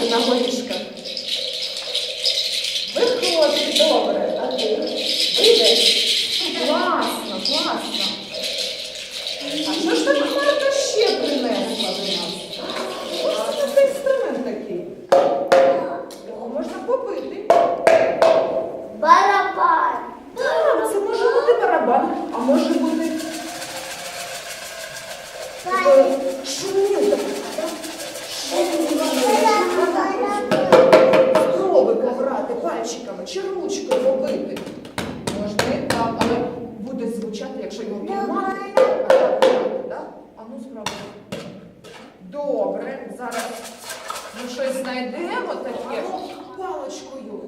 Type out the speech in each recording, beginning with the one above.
Тобто на горішках. пальчиками чи ручкою робити. Можна і так, але буде звучати, якщо його піднімати, так? А ну спробуй. Добре, зараз ми щось знайдемо таке палочкою.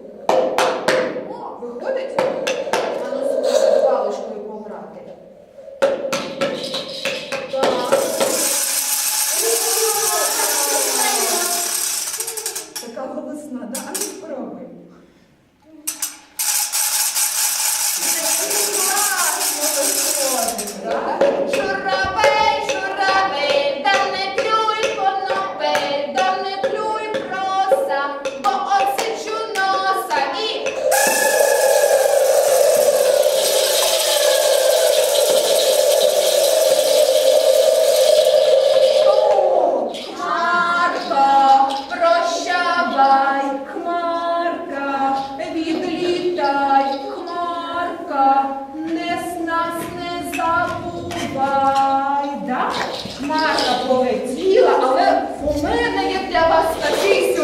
У мене є для вас такий сюрприз.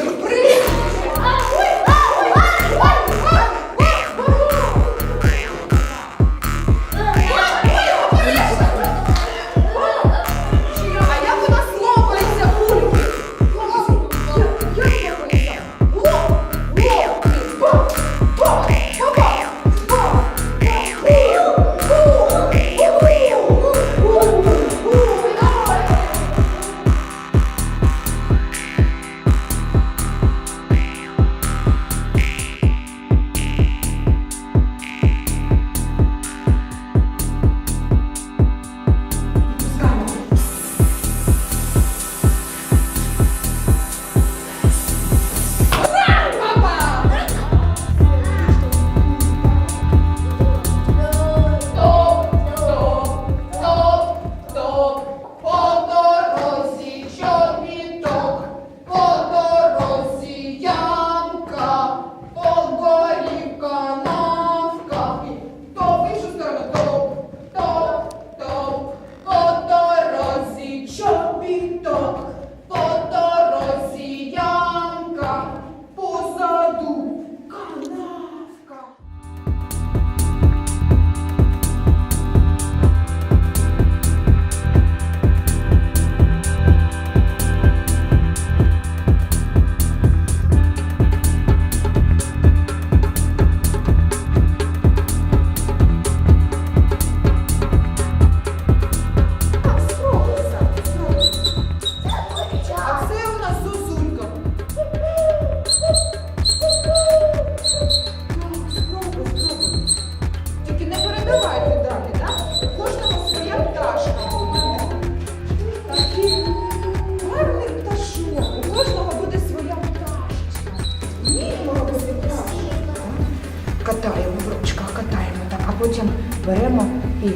Потім беремо і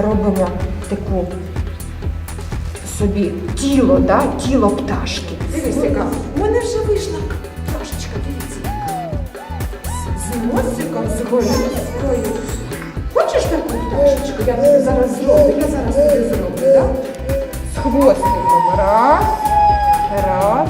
робимо таку собі тіло, да? тіло пташки. Дивись, яка. У мене вже вийшла пташечка, дивіться. З- носиком, з голівкою. Хочеш таку пташечку? Я тобі зараз зроблю. Я зараз тобі зроблю, так? Да? З хвостиком. Раз. Раз.